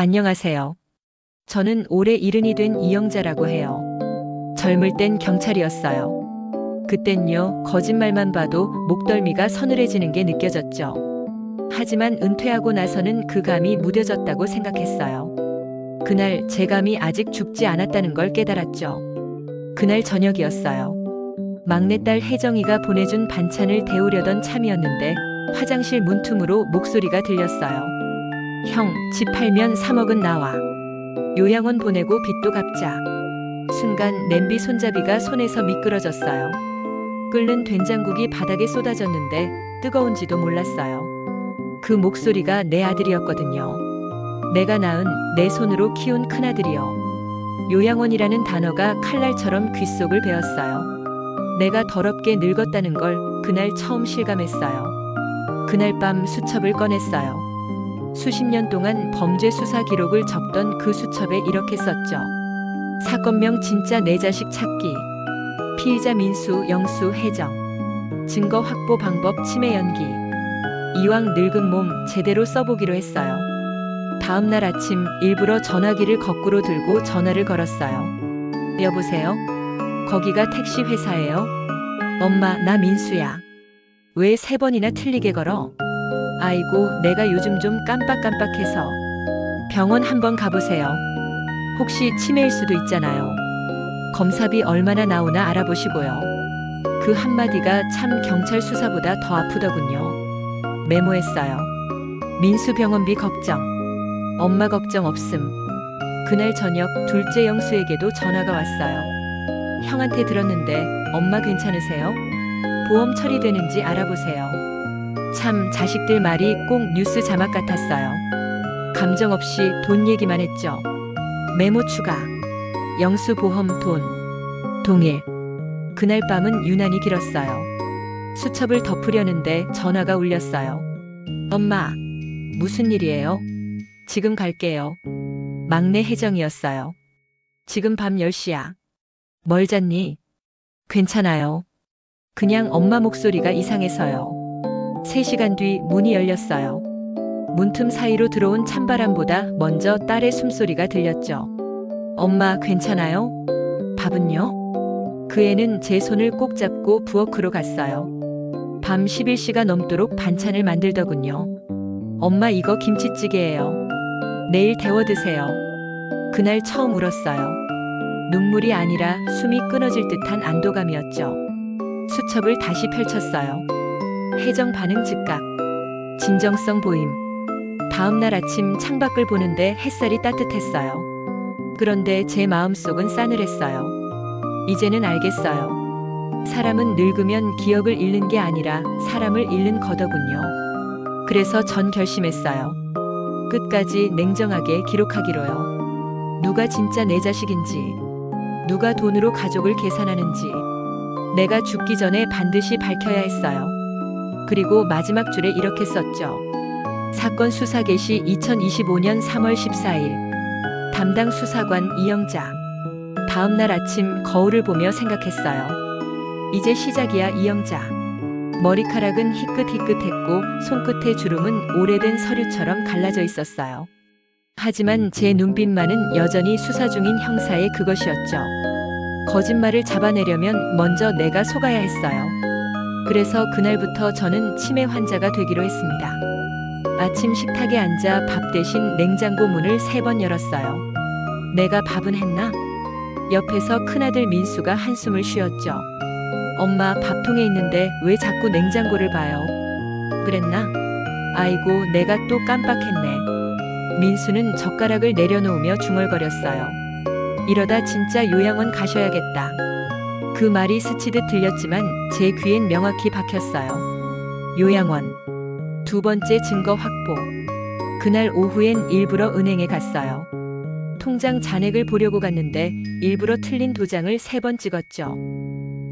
안녕하세요. 저는 올해 이른이 된 이영자라고 해요. 젊을 땐 경찰이었어요. 그땐요, 거짓말만 봐도 목덜미가 서늘해지는 게 느껴졌죠. 하지만 은퇴하고 나서는 그 감이 무뎌졌다고 생각했어요. 그날 제 감이 아직 죽지 않았다는 걸 깨달았죠. 그날 저녁이었어요. 막내딸 혜정이가 보내준 반찬을 데우려던 참이었는데 화장실 문틈으로 목소리가 들렸어요. 형, 집 팔면 3억은 나와. 요양원 보내고 빚도 갚자. 순간 냄비 손잡이가 손에서 미끄러졌어요. 끓는 된장국이 바닥에 쏟아졌는데 뜨거운지도 몰랐어요. 그 목소리가 내 아들이었거든요. 내가 낳은 내 손으로 키운 큰아들이요. 요양원이라는 단어가 칼날처럼 귓속을 베었어요. 내가 더럽게 늙었다는 걸 그날 처음 실감했어요. 그날 밤 수첩을 꺼냈어요. 수십 년 동안 범죄 수사 기록을 적던 그 수첩에 이렇게 썼죠. 사건명 진짜 내 자식 찾기. 피의자 민수, 영수, 혜정. 증거 확보 방법 침해 연기. 이왕 늙은 몸 제대로 써보기로 했어요. 다음 날 아침 일부러 전화기를 거꾸로 들고 전화를 걸었어요. 여보세요? 거기가 택시 회사예요? 엄마, 나 민수야. 왜 세 번이나 틀리게 걸어? 아이고, 내가 요즘 좀 깜빡깜빡해서. 병원 한번 가보세요. 혹시 치매일 수도 있잖아요. 검사비 얼마나 나오나 알아보시고요. 그 한마디가 참 경찰 수사보다 더 아프더군요. 메모했어요. 민수 병원비 걱정. 엄마 걱정 없음. 그날 저녁 둘째 영수에게도 전화가 왔어요. 형한테 들었는데 엄마 괜찮으세요? 보험 처리되는지 알아보세요. 참 자식들 말이 꼭 뉴스 자막 같았어요. 감정 없이 돈 얘기만 했죠. 메모 추가. 영수 보험 돈. 동일. 그날 밤은 유난히 길었어요. 수첩을 덮으려는데 전화가 울렸어요. 엄마, 무슨 일이에요? 지금 갈게요. 막내 혜정이었어요. 지금 밤 10시야. 뭘 잤니? 괜찮아요. 그냥 엄마 목소리가 이상해서요. 3시간 뒤 문이 열렸어요. 문틈 사이로 들어온 찬바람보다 먼저 딸의 숨소리가 들렸죠. 엄마 괜찮아요? 밥은요? 그 애는 제 손을 꼭 잡고 부엌으로 갔어요. 밤 11시가 넘도록 반찬을 만들더군요. 엄마 이거 김치찌개예요. 내일 데워 드세요. 그날 처음 울었어요. 눈물이 아니라 숨이 끊어질 듯한 안도감이었죠. 수첩을 다시 펼쳤어요. 혜정 반응 즉각. 진정성 보임. 다음 날 아침 창밖을 보는데 햇살이 따뜻했어요. 그런데 제 마음속은 싸늘했어요. 이제는 알겠어요. 사람은 늙으면 기억을 잃는 게 아니라 사람을 잃는 거더군요. 그래서 전 결심했어요. 끝까지 냉정하게 기록하기로요. 누가 진짜 내 자식인지, 누가 돈으로 가족을 계산하는지, 내가 죽기 전에 반드시 밝혀야 했어요. 그리고 마지막 줄에 이렇게 썼죠. 사건 수사 개시 2025년 3월 14일. 담당 수사관 이영자. 다음 날 아침 거울을 보며 생각했어요. 이제 시작이야 이영자. 머리카락은 희끗희끗했고 손끝의 주름은 오래된 서류처럼 갈라져 있었어요. 하지만 제 눈빛만은 여전히 수사 중인 형사의 그것이었죠. 거짓말을 잡아내려면 먼저 내가 속아야 했어요. 그래서 그날부터 저는 치매 환자가 되기로 했습니다. 아침 식탁에 앉아 밥 대신 냉장고 문을 세 번 열었어요. 내가 밥은 했나? 옆에서 큰아들 민수가 한숨을 쉬었죠. 엄마 밥통에 있는데 왜 자꾸 냉장고를 봐요? 그랬나? 아이고, 내가 또 깜빡했네. 민수는 젓가락을 내려놓으며 중얼거렸어요. 이러다 진짜 요양원 가셔야겠다. 그 말이 스치듯 들렸지만 제 귀엔 명확히 박혔어요. 요양원. 두 번째 증거 확보. 그날 오후엔 일부러 은행에 갔어요. 통장 잔액을 보려고 갔는데 일부러 틀린 도장을 세 번 찍었죠.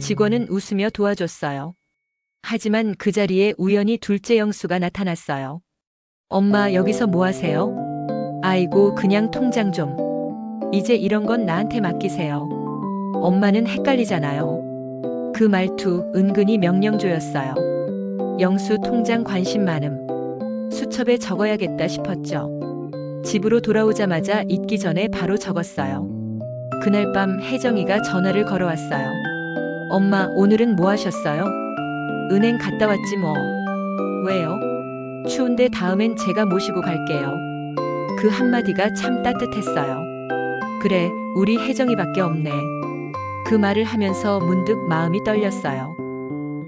직원은 웃으며 도와줬어요. 하지만 그 자리에 우연히 둘째 영수가 나타났어요. 엄마 여기서 뭐 하세요? 아이고 그냥 통장 좀. 이제 이런 건 나한테 맡기세요. 엄마는 헷갈리잖아요. 그 말투 은근히 명령조였어요. 영수 통장 관심 많음. 수첩에 적어야겠다 싶었죠. 집으로 돌아오자마자 잊기 전에 바로 적었어요. 그날 밤 혜정이가 전화를 걸어왔어요. 엄마, 오늘은 뭐 하셨어요? 은행 갔다 왔지 뭐. 왜요? 추운데 다음엔 제가 모시고 갈게요. 그 한마디가 참 따뜻했어요. 그래, 우리 혜정이밖에 없네. 그 말을 하면서 문득 마음이 떨렸어요.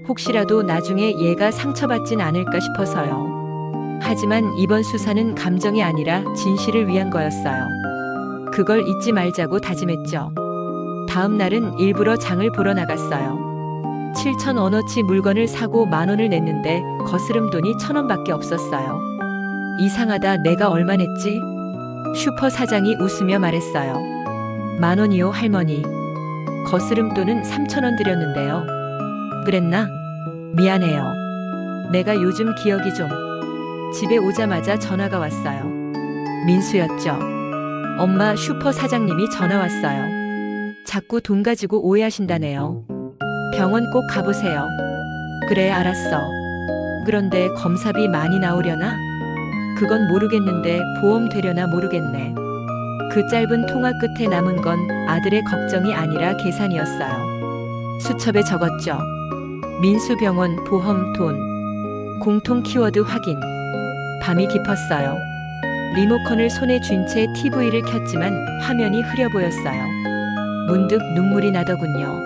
혹시라도 나중에 얘가 상처받진 않을까 싶어서요. 하지만 이번 수사는 감정이 아니라 진실을 위한 거였어요. 그걸 잊지 말자고 다짐했죠. 다음 날은 일부러 장을 보러 나갔어요. 7천 원어치 물건을 사고 만 원을 냈는데 거스름 돈이 천 원밖에 없었어요. 이상하다 내가 얼마 냈지? 슈퍼 사장이 웃으며 말했어요. 만 원이요 할머니. 거스름 돈은 3천 원 드렸는데요. 그랬나? 미안해요. 내가 요즘 기억이 좀. 집에 오자마자 전화가 왔어요. 민수였죠. 엄마 슈퍼 사장님이 전화 왔어요. 자꾸 돈 가지고 오해하신다네요. 병원 꼭 가보세요. 그래, 알았어. 그런데 검사비 많이 나오려나? 그건 모르겠는데 보험 되려나 모르겠네. 그 짧은 통화 끝에 남은 건 아들의 걱정이 아니라 계산이었어요. 수첩에 적었죠. 민수병원 보험 돈. 공통 키워드 확인. 밤이 깊었어요. 리모컨을 손에 쥔 채 TV를 켰지만 화면이 흐려 보였어요. 문득 눈물이 나더군요.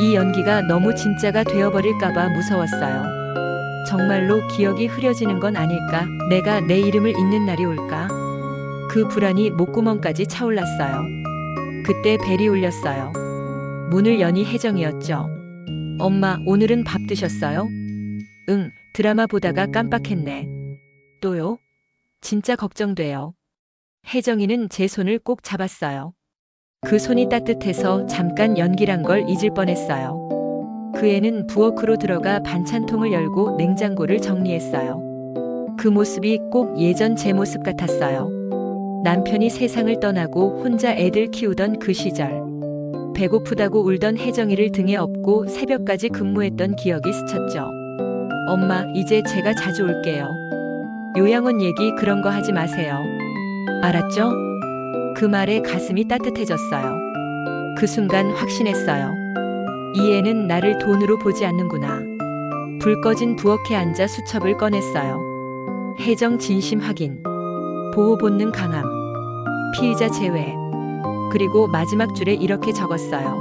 이 연기가 너무 진짜가 되어버릴까봐 무서웠어요. 정말로 기억이 흐려지는 건 아닐까? 내가 내 이름을 잊는 날이 올까? 그 불안이 목구멍까지 차올랐어요. 그때 벨이 울렸어요. 문을 여니 혜정이었죠. 엄마, 오늘은 밥 드셨어요? 응, 드라마 보다가 깜빡했네. 또요? 진짜 걱정돼요. 혜정이는 제 손을 꼭 잡았어요. 그 손이 따뜻해서 잠깐 연기란 걸 잊을 뻔했어요. 그 애는 부엌으로 들어가 반찬통을 열고 냉장고를 정리했어요. 그 모습이 꼭 예전 제 모습 같았어요. 남편이 세상을 떠나고 혼자 애들 키우던 그 시절. 배고프다고 울던 혜정이를 등에 업고 새벽까지 근무했던 기억이 스쳤죠. 엄마, 이제 제가 자주 올게요. 요양원 얘기 그런 거 하지 마세요. 알았죠? 그 말에 가슴이 따뜻해졌어요. 그 순간 확신했어요. 이 애는 나를 돈으로 보지 않는구나. 불 꺼진 부엌에 앉아 수첩을 꺼냈어요. 해정 진심 확인. 보호 본능 강함. 피의자 제외. 그리고 마지막 줄에 이렇게 적었어요.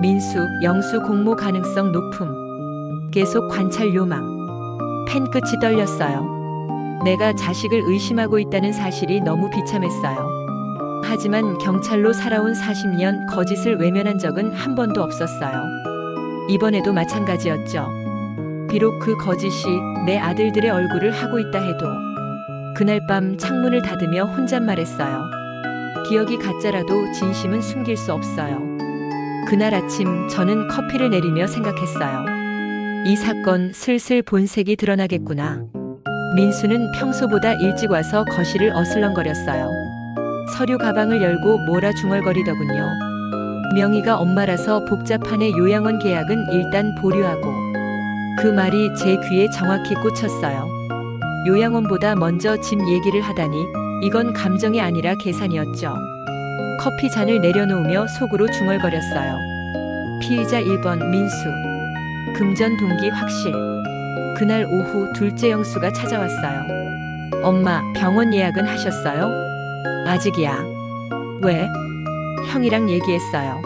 민수, 영수 공모 가능성 높음. 계속 관찰 요망. 펜 끝이 떨렸어요. 내가 자식을 의심하고 있다는 사실이 너무 비참했어요. 하지만 경찰로 살아온 40년 거짓을 외면한 적은 한 번도 없었어요. 이번에도 마찬가지였죠. 비록 그 거짓이 내 아들들의 얼굴을 하고 있다 해도 그날 밤 창문을 닫으며 혼잣말했어요. 기억이 가짜라도 진심은 숨길 수 없어요. 그날 아침 저는 커피를 내리며 생각했어요. 이 사건 슬슬 본색이 드러나겠구나. 민수는 평소보다 일찍 와서 거실을 어슬렁거렸어요. 서류 가방을 열고 뭐라 중얼거리더군요. 명의가 엄마라서 복잡한의 요양원 계약은 일단 보류하고 그 말이 제 귀에 정확히 꽂혔어요. 요양원보다 먼저 집 얘기를 하다니 이건 감정이 아니라 계산이었죠. 커피 잔을 내려놓으며 속으로 중얼거렸어요. 피의자 1번 민수. 금전 동기 확실. 그날 오후 둘째 영수가 찾아왔어요. 엄마, 병원 예약은 하셨어요? 아직이야. 왜? 형이랑 얘기했어요.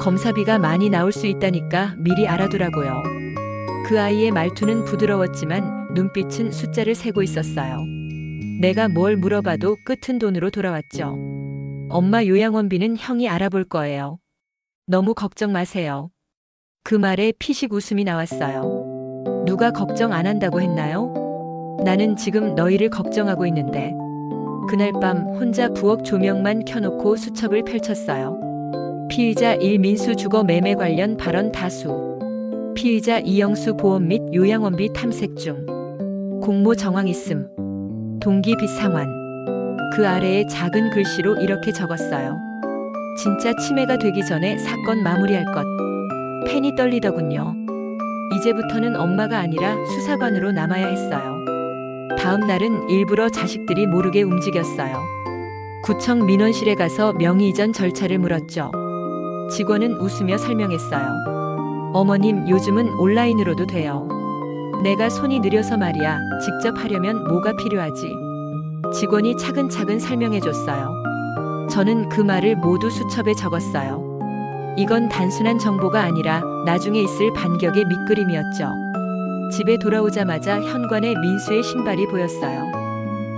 검사비가 많이 나올 수 있다니까 미리 알아두라고요. 그 아이의 말투는 부드러웠지만 눈빛은 숫자를 세고 있었어요. 내가 뭘 물어봐도 끝은 돈으로 돌아왔죠. 엄마 요양원비는 형이 알아볼 거예요. 너무 걱정 마세요. 그 말에 피식 웃음이 나왔어요. 누가 걱정 안 한다고 했나요? 나는 지금 너희를 걱정하고 있는데. 그날 밤 혼자 부엌 조명만 켜놓고 수첩을 펼쳤어요. 피의자 1 민수 주거 매매 관련 발언 다수. 피의자 이영수 보험 및 요양원비 탐색 중. 공모 정황 있음. 동기 비상환. 그 아래에 작은 글씨로 이렇게 적었어요. 진짜 치매가 되기 전에 사건 마무리할 것. 펜이 떨리더군요. 이제부터는 엄마가 아니라 수사관으로 남아야 했어요. 다음 날은 일부러 자식들이 모르게 움직였어요. 구청 민원실에 가서 명의 이전 절차를 물었죠. 직원은 웃으며 설명했어요. 어머님, 요즘은 온라인으로도 돼요. 내가 손이 느려서 말이야. 직접 하려면 뭐가 필요하지? 직원이 차근차근 설명해 줬어요. 저는 그 말을 모두 수첩에 적었어요. 이건 단순한 정보가 아니라 나중에 있을 반격의 밑그림이었죠. 집에 돌아오자마자 현관에 민수의 신발이 보였어요.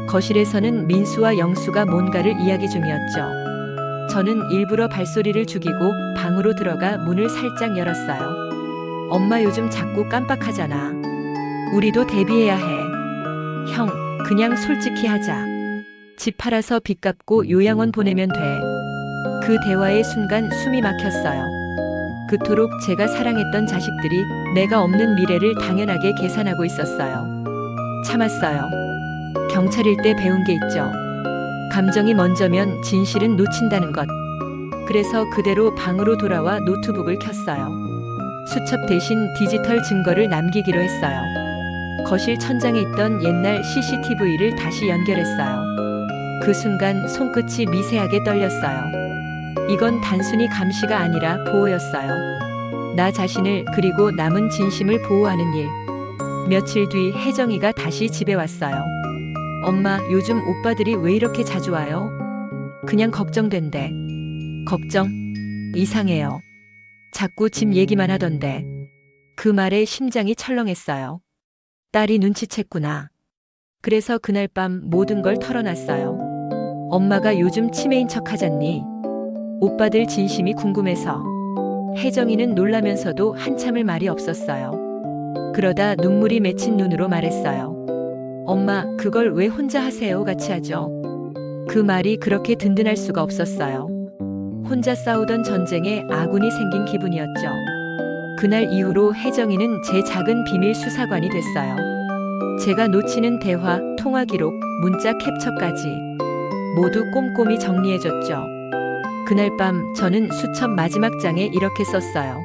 거실에서는 민수와 영수가 뭔가를 이야기 중이었죠. 저는 일부러 발소리를 죽이고 방으로 들어가 문을 살짝 열었어요. 엄마 요즘 자꾸 깜빡하잖아. 우리도 대비해야 해. 형, 그냥 솔직히 하자. 집 팔아서 빚 갚고 요양원 보내면 돼. 그 대화의 순간 숨이 막혔어요. 그토록 제가 사랑했던 자식들이 내가 없는 미래를 당연하게 계산하고 있었어요. 참았어요. 경찰일 때 배운 게 있죠. 감정이 먼저면 진실은 놓친다는 것. 그래서 그대로 방으로 돌아와 노트북을 켰어요. 수첩 대신 디지털 증거를 남기기로 했어요. 거실 천장에 있던 옛날 CCTV를 다시 연결했어요. 그 순간 손끝이 미세하게 떨렸어요. 이건 단순히 감시가 아니라 보호였어요. 나 자신을 그리고 남은 진심을 보호하는 일. 며칠 뒤 혜정이가 다시 집에 왔어요. 엄마, 요즘 오빠들이 왜 이렇게 자주 와요? 그냥 걱정된대. 걱정? 이상해요. 자꾸 집 얘기만 하던데. 그 말에 심장이 철렁했어요. 딸이 눈치챘구나. 그래서 그날 밤 모든 걸 털어놨어요. 엄마가 요즘 치매인 척 하잖니? 오빠들 진심이 궁금해서. 혜정이는 놀라면서도 한참을 말이 없었어요. 그러다 눈물이 맺힌 눈으로 말했어요. 엄마, 그걸 왜 혼자 하세요? 같이 하죠. 그 말이 그렇게 든든할 수가 없었어요. 혼자 싸우던 전쟁에 아군이 생긴 기분이었죠. 그날 이후로 혜정이는 제 작은 비밀 수사관이 됐어요. 제가 놓치는 대화, 통화 기록, 문자 캡처까지 모두 꼼꼼히 정리해줬죠. 그날 밤 저는 수첩 마지막 장에 이렇게 썼어요.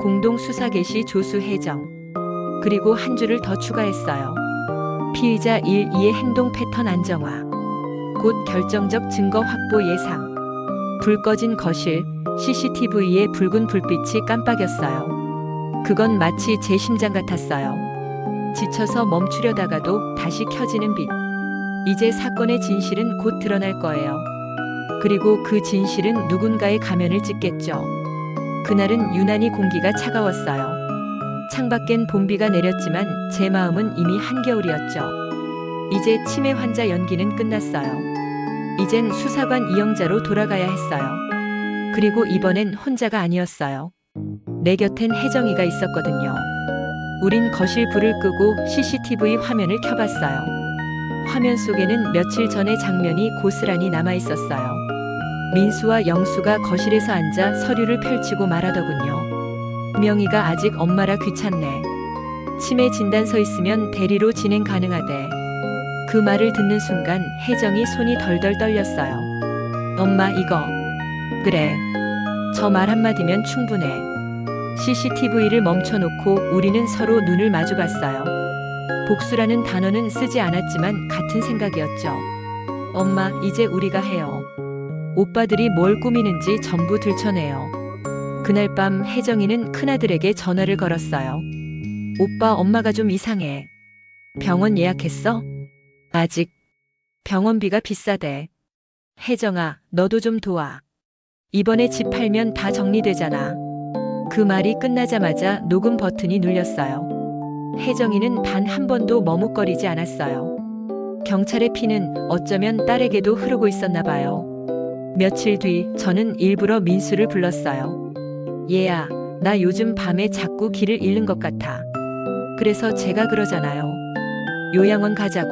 공동 수사 개시 조수 혜정. 그리고 한 줄을 더 추가했어요. 피의자 1, 2의 행동 패턴 안정화. 곧 결정적 증거 확보 예상. 불 꺼진 거실, CCTV의 붉은 불빛이 깜빡였어요. 그건 마치 제 심장 같았어요. 지쳐서 멈추려다가도 다시 켜지는 빛. 이제 사건의 진실은 곧 드러날 거예요. 그리고 그 진실은 누군가의 가면을 찢겠죠. 그날은 유난히 공기가 차가웠어요. 창밖엔 봄비가 내렸지만 제 마음은 이미 한겨울이었죠. 이제 치매 환자 연기는 끝났어요. 이젠 수사관 이영자로 돌아가야 했어요. 그리고 이번엔 혼자가 아니었어요. 내 곁엔 혜정이가 있었거든요. 우린 거실 불을 끄고 CCTV 화면을 켜봤어요. 화면 속에는 며칠 전의 장면이 고스란히 남아 있었어요. 민수와 영수가 거실에서 앉아 서류를 펼치고 말하더군요. 명희가 아직 엄마라 귀찮네. 치매 진단 서 있으면 대리로 진행 가능하대. 그 말을 듣는 순간 혜정이 손이 덜덜 떨렸어요. 엄마 이거. 그래. 저 말 한마디면 충분해. CCTV를 멈춰놓고 우리는 서로 눈을 마주 봤어요. 복수라는 단어는 쓰지 않았지만 같은 생각이었죠. 엄마, 이제 우리가 해요. 오빠들이 뭘 꾸미는지 전부 들춰내요. 그날 밤 혜정이는 큰아들에게 전화를 걸었어요. 오빠, 엄마가 좀 이상해. 병원 예약했어? 아직. 병원비가 비싸대. 혜정아, 너도 좀 도와. 이번에 집 팔면 다 정리되잖아. 그 말이 끝나자마자 녹음 버튼이 눌렸어요. 혜정이는 단 한 번도 머뭇거리지 않았어요. 경찰의 피는 어쩌면 딸에게도 흐르고 있었나 봐요. 며칠 뒤 저는 일부러 민수를 불렀어요. 얘야, 나 요즘 밤에 자꾸 길을 잃는 것 같아. 그래서 제가 그러잖아요. 요양원 가자고.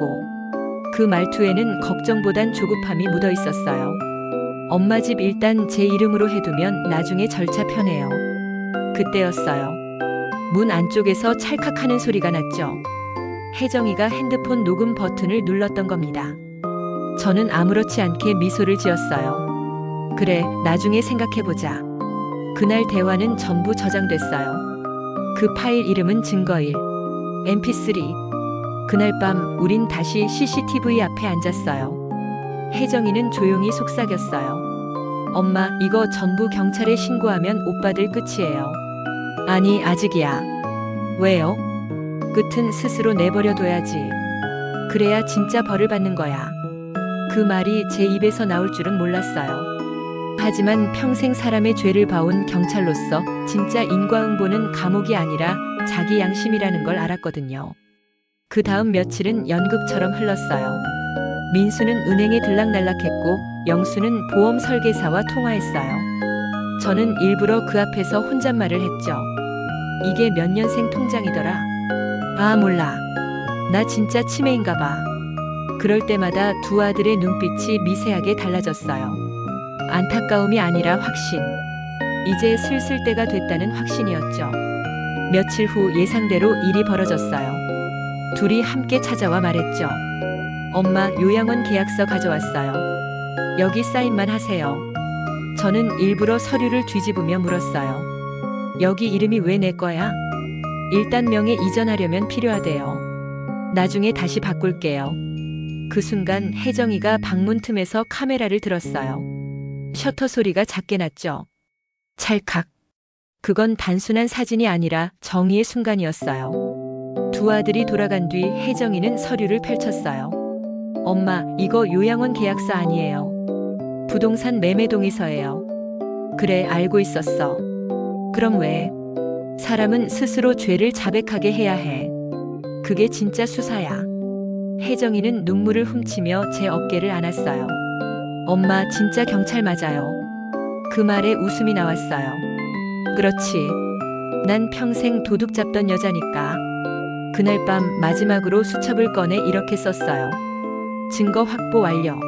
그 말투에는 걱정보단 조급함이 묻어 있었어요. 엄마 집 일단 제 이름으로 해두면 나중에 절차 편해요. 그때였어요. 문 안쪽에서 찰칵하는 소리가 났죠. 혜정이가 핸드폰 녹음 버튼을 눌렀던 겁니다. 저는 아무렇지 않게 미소를 지었어요. 그래, 나중에 생각해보자. 그날 대화는 전부 저장됐어요. 그 파일 이름은 증거일. mp3. 그날 밤 우린 다시 CCTV 앞에 앉았어요. 혜정이는 조용히 속삭였어요. 엄마, 이거 전부 경찰에 신고하면 오빠들 끝이에요. 아니, 아직이야. 왜요? 끝은 스스로 내버려둬야지. 그래야 진짜 벌을 받는 거야. 그 말이 제 입에서 나올 줄은 몰랐어요. 하지만 평생 사람의 죄를 봐온 경찰로서 진짜 인과응보는 감옥이 아니라 자기 양심이라는 걸 알았거든요. 그 다음 며칠은 연극처럼 흘렀어요. 민수는 은행에 들락날락했고 영수는 보험 설계사와 통화했어요. 저는 일부러 그 앞에서 혼잣말을 했죠. 이게 몇 년생 통장이더라. 아, 몰라. 나 진짜 치매인가 봐. 그럴 때마다 두 아들의 눈빛이 미세하게 달라졌어요. 안타까움이 아니라 확신. 이제 슬슬 때가 됐다는 확신이었죠. 며칠 후 예상대로 일이 벌어졌어요. 둘이 함께 찾아와 말했죠. 엄마 요양원 계약서 가져왔어요. 여기 사인만 하세요. 저는 일부러 서류를 뒤집으며 물었어요. 여기 이름이 왜 내 거야? 일단 명에 이전하려면 필요하대요. 나중에 다시 바꿀게요. 그 순간 혜정이가 방문 틈에서 카메라를 들었어요. 셔터 소리가 작게 났죠. 찰칵. 그건 단순한 사진이 아니라 정의의 순간이었어요. 두 아들이 돌아간 뒤 혜정이는 서류를 펼쳤어요. 엄마, 이거 요양원 계약서 아니에요. 부동산 매매 동의서예요. 그래, 알고 있었어. 그럼 왜? 사람은 스스로 죄를 자백하게 해야 해. 그게 진짜 수사야. 혜정이는 눈물을 훔치며 제 어깨를 안았어요. 엄마, 진짜 경찰 맞아요. 그 말에 웃음이 나왔어요. 그렇지. 난 평생 도둑 잡던 여자니까. 그날 밤 마지막으로 수첩을 꺼내 이렇게 썼어요. 증거 확보 완료.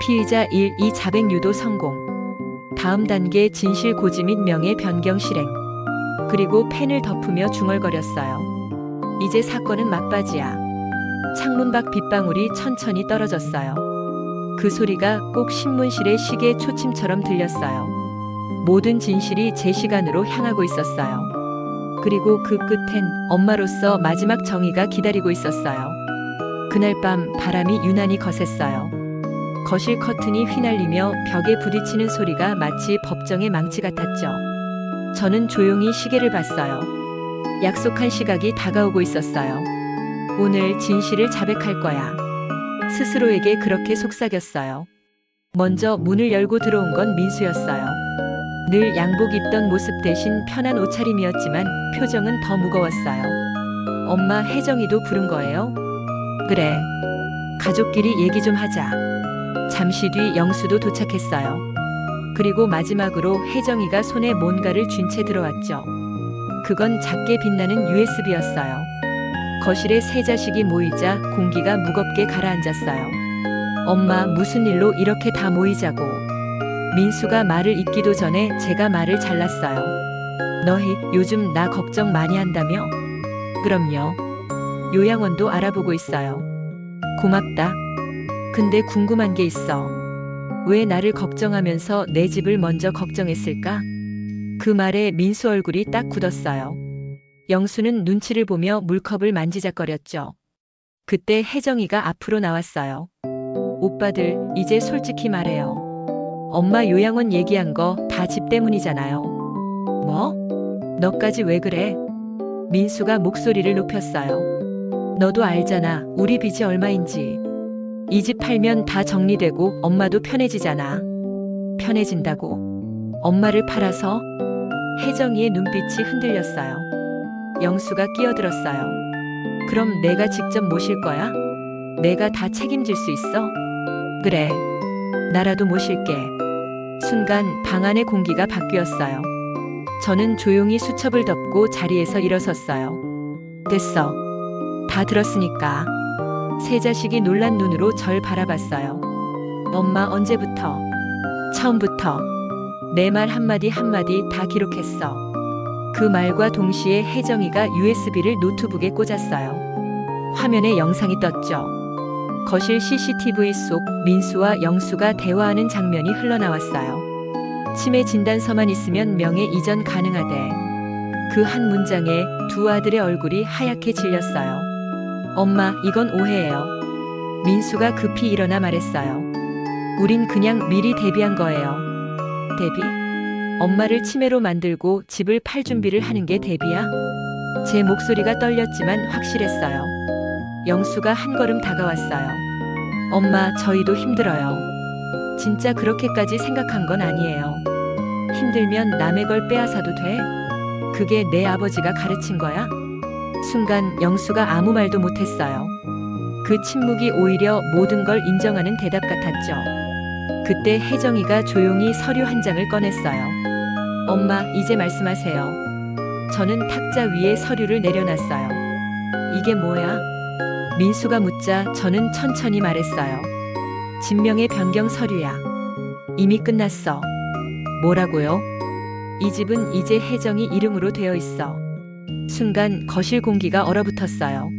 피의자 1, 2 자백 유도 성공. 다음 단계 진실 고지 및 명예 변경 실행. 그리고 펜을 덮으며 중얼거렸어요. 이제 사건은 막바지야. 창문 밖 빗방울이 천천히 떨어졌어요. 그 소리가 꼭 신문실의 시계 초침처럼 들렸어요. 모든 진실이 제 시간으로 향하고 있었어요. 그리고 그 끝엔 엄마로서 마지막 정의가 기다리고 있었어요. 그날 밤 바람이 유난히 거셌어요. 거실 커튼이 휘날리며 벽에 부딪히는 소리가 마치 법정의 망치 같았죠. 저는 조용히 시계를 봤어요. 약속한 시각이 다가오고 있었어요. 오늘 진실을 자백할 거야. 스스로에게 그렇게 속삭였어요. 먼저 문을 열고 들어온 건 민수였어요. 늘 양복 입던 모습 대신 편한 옷차림이었지만 표정은 더 무거웠어요. 엄마 혜정이도 부른 거예요? 그래. 가족끼리 얘기 좀 하자. 잠시 뒤 영수도 도착했어요. 그리고 마지막으로 혜정이가 손에 뭔가를 쥔 채 들어왔죠. 그건 작게 빛나는 USB였어요. 거실에 세 자식이 모이자 공기가 무겁게 가라앉았어요. 엄마, 무슨 일로 이렇게 다 모이자고. 민수가 말을 잇기도 전에 제가 말을 잘랐어요. 너희 요즘 나 걱정 많이 한다며? 그럼요. 요양원도 알아보고 있어요. 고맙다. 근데 궁금한 게 있어. 왜 나를 걱정하면서 내 집을 먼저 걱정했을까? 그 말에 민수 얼굴이 딱 굳었어요. 영수는 눈치를 보며 물컵을 만지작거렸죠. 그때 혜정이가 앞으로 나왔어요. 오빠들, 이제 솔직히 말해요. 엄마 요양원 얘기한 거 다 집 때문이잖아요. 뭐? 너까지 왜 그래? 민수가 목소리를 높였어요. 너도 알잖아. 우리 빚이 얼마인지. 이 집 팔면 다 정리되고 엄마도 편해지잖아. 편해진다고? 엄마를 팔아서? 혜정이의 눈빛이 흔들렸어요. 영수가 끼어들었어요. 그럼 내가 직접 모실 거야? 내가 다 책임질 수 있어? 그래. 나라도 모실게. 순간 방 안의 공기가 바뀌었어요. 저는 조용히 수첩을 덮고 자리에서 일어섰어요. 됐어. 다 들었으니까. 세 자식이 놀란 눈으로 절 바라봤어요. 엄마 언제부터? 처음부터. 내 말 한마디 한마디 다 기록했어. 그 말과 동시에 혜정이가 USB를 노트북에 꽂았어요. 화면에 영상이 떴죠. 거실 CCTV 속 민수와 영수가 대화하는 장면이 흘러나왔어요. 치매 진단서만 있으면 명예 이전 가능하대. 그 한 문장에 두 아들의 얼굴이 하얗게 질렸어요. 엄마, 이건 오해예요. 민수가 급히 일어나 말했어요. 우린 그냥 미리 대비한 거예요. 대비? 엄마를 치매로 만들고 집을 팔 준비를 하는 게 대비야? 제 목소리가 떨렸지만 확실했어요. 영수가 한 걸음 다가왔어요. 엄마, 저희도 힘들어요. 진짜 그렇게까지 생각한 건 아니에요. 힘들면 남의 걸 빼앗아도 돼? 그게 내 아버지가 가르친 거야? 순간 영수가 아무 말도 못했어요. 그 침묵이 오히려 모든 걸 인정하는 대답 같았죠. 그때 혜정이가 조용히 서류 한 장을 꺼냈어요. 엄마, 이제 말씀하세요. 저는 탁자 위에 서류를 내려놨어요. 이게 뭐야? 민수가 묻자 저는 천천히 말했어요. 진명의 변경 서류야. 이미 끝났어. 뭐라고요? 이 집은 이제 혜정이 이름으로 되어 있어. 순간 거실 공기가 얼어붙었어요.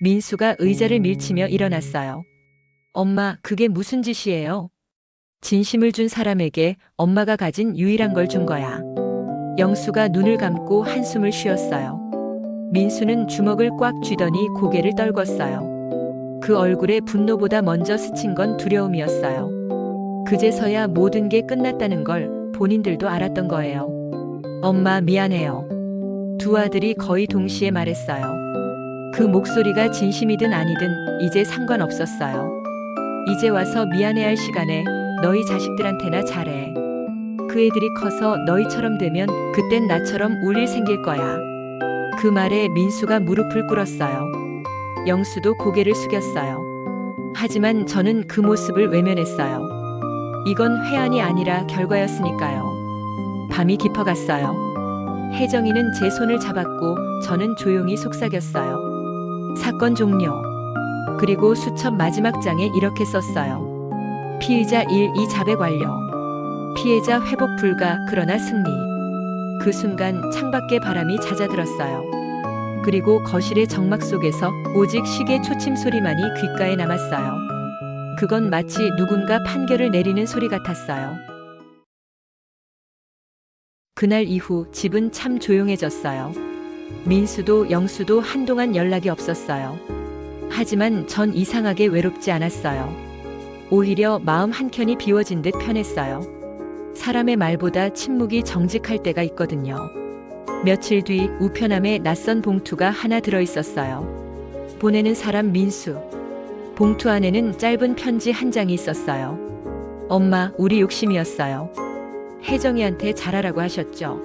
민수가 의자를 밀치며 일어났어요. 엄마, 그게 무슨 짓이에요? 진심을 준 사람에게 엄마가 가진 유일한 걸 준 거야. 영수가 눈을 감고 한숨을 쉬었어요. 민수는 주먹을 꽉 쥐더니 고개를 떨궜어요. 그 얼굴에 분노보다 먼저 스친 건 두려움이었어요. 그제서야 모든 게 끝났다는 걸 본인들도 알았던 거예요. 엄마 미안해요. 두 아들이 거의 동시에 말했어요. 그 목소리가 진심이든 아니든 이제 상관없었어요. 이제 와서 미안해할 시간에 너희 자식들한테나 잘해. 그 애들이 커서 너희처럼 되면 그땐 나처럼 울 일 생길 거야. 그 말에 민수가 무릎을 꿇었어요. 영수도 고개를 숙였어요. 하지만 저는 그 모습을 외면했어요. 이건 회한이 아니라 결과였으니까요. 밤이 깊어갔어요. 혜정이는 제 손을 잡았고 저는 조용히 속삭였어요. 사건 종료. 그리고 수첩 마지막 장에 이렇게 썼어요. 피의자 1, 2 자백 완료. 피해자 회복 불가 그러나 승리. 그 순간 창밖에 바람이 잦아들었어요. 그리고 거실의 정막 속에서 오직 시계 초침 소리만이 귓가에 남았어요. 그건 마치 누군가 판결을 내리는 소리 같았어요. 그날 이후 집은 참 조용해졌어요. 민수도 영수도 한동안 연락이 없었어요. 하지만 전 이상하게 외롭지 않았어요. 오히려 마음 한켠이 비워진 듯 편했어요. 사람의 말보다 침묵이 정직할 때가 있거든요. 며칠 뒤 우편함에 낯선 봉투가 하나 들어 있었어요. 보내는 사람 민수. 봉투 안에는 짧은 편지 한 장이 있었어요. 엄마, 우리 욕심이었어요. 혜정이한테 잘하라고 하셨죠.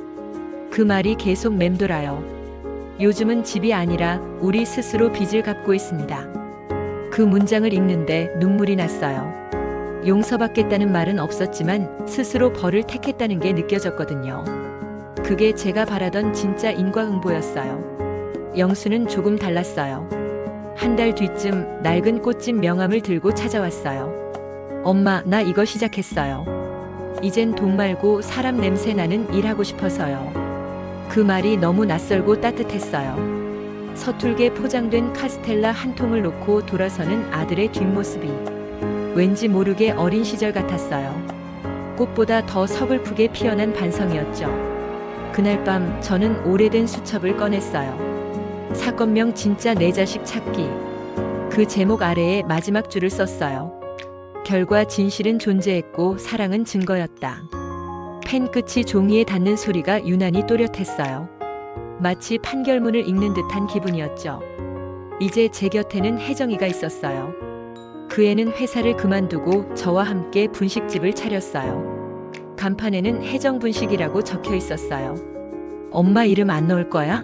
그 말이 계속 맴돌아요. 요즘은 집이 아니라 우리 스스로 빚을 갚고 있습니다. 그 문장을 읽는데 눈물이 났어요. 용서받겠다는 말은 없었지만 스스로 벌을 택했다는 게 느껴졌거든요. 그게 제가 바라던 진짜 인과응보였어요. 영수는 조금 달랐어요. 한 달 뒤쯤 낡은 꽃집 명함을 들고 찾아왔어요. 엄마, 나 이거 시작했어요. 이젠 돈 말고 사람 냄새 나는 일하고 싶어서요. 그 말이 너무 낯설고 따뜻했어요. 서툴게 포장된 카스텔라 한 통을 놓고 돌아서는 아들의 뒷모습이 왠지 모르게 어린 시절 같았어요. 꽃보다 더 서글프게 피어난 반성이었죠. 그날 밤 저는 오래된 수첩을 꺼냈어요. 사건명 진짜 내 자식 찾기. 그 제목 아래에 마지막 줄을 썼어요. 결과 진실은 존재했고 사랑은 증거였다. 펜 끝이 종이에 닿는 소리가 유난히 또렷했어요. 마치 판결문을 읽는 듯한 기분이었죠. 이제 제 곁에는 혜정이가 있었어요. 그 애는 회사를 그만두고 저와 함께 분식집을 차렸어요. 간판에는 혜정 분식이라고 적혀 있었어요. 엄마 이름 안 넣을 거야?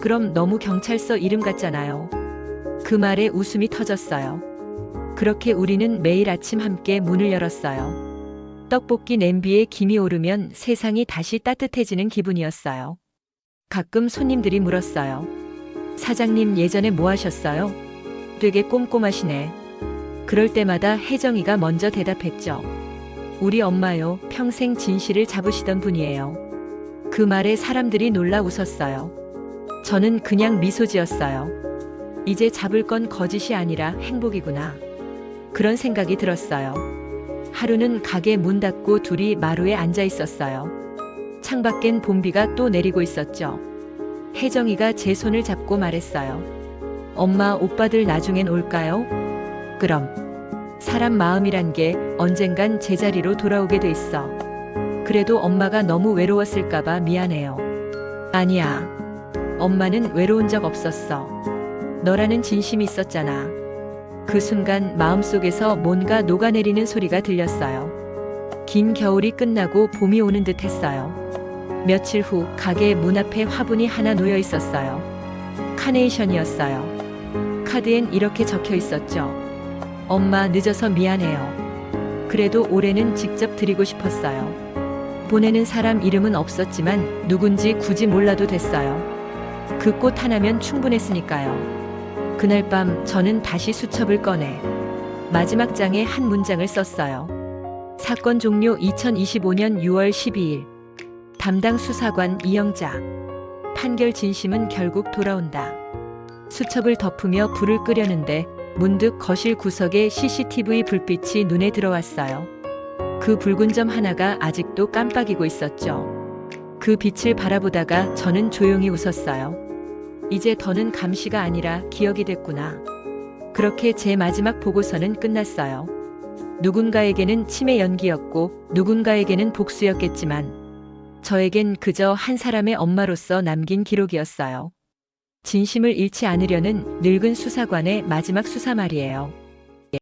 그럼 너무 경찰서 이름 같잖아요. 그 말에 웃음이 터졌어요. 그렇게 우리는 매일 아침 함께 문을 열었어요. 떡볶이 냄비에 김이 오르면 세상이 다시 따뜻해지는 기분이었어요. 가끔 손님들이 물었어요. 사장님 예전에 뭐 하셨어요? 되게 꼼꼼하시네. 그럴 때마다 혜정이가 먼저 대답했죠. 우리 엄마요, 평생 진실을 잡으시던 분이에요. 그 말에 사람들이 놀라 웃었어요. 저는 그냥 미소 지었어요. 이제 잡을 건 거짓이 아니라 행복이구나. 그런 생각이 들었어요. 하루는 가게 문 닫고 둘이 마루에 앉아 있었어요. 창밖엔 봄비가 또 내리고 있었죠. 혜정이가 제 손을 잡고 말했어요. 엄마, 오빠들 나중엔 올까요? 그럼. 사람 마음이란 게 언젠간 제자리로 돌아오게 돼 있어. 그래도 엄마가 너무 외로웠을까봐 미안해요. 아니야. 엄마는 외로운 적 없었어. 너라는 진심이 있었잖아. 그 순간 마음속에서 뭔가 녹아내리는 소리가 들렸어요. 긴 겨울이 끝나고 봄이 오는 듯 했어요. 며칠 후 가게 문 앞에 화분이 하나 놓여 있었어요. 카네이션이었어요. 카드엔 이렇게 적혀 있었죠. 엄마 늦어서 미안해요. 그래도 올해는 직접 드리고 싶었어요. 보내는 사람 이름은 없었지만 누군지 굳이 몰라도 됐어요. 그 꽃 하나면 충분했으니까요. 그날 밤 저는 다시 수첩을 꺼내 마지막 장에 한 문장을 썼어요. 사건 종료 2025년 6월 12일. 담당 수사관 이영자. 판결 진심은 결국 돌아온다. 수첩을 덮으며 불을 끄려는데 문득 거실 구석에 CCTV 불빛이 눈에 들어왔어요. 그 붉은 점 하나가 아직도 깜빡이고 있었죠. 그 빛을 바라보다가 저는 조용히 웃었어요. 이제 더는 감시가 아니라 기억이 됐구나. 그렇게 제 마지막 보고서는 끝났어요. 누군가에게는 치매 연기였고 누군가에게는 복수였겠지만 저에겐 그저 한 사람의 엄마로서 남긴 기록이었어요. 진심을 잃지 않으려는 늙은 수사관의 마지막 수사 말이에요.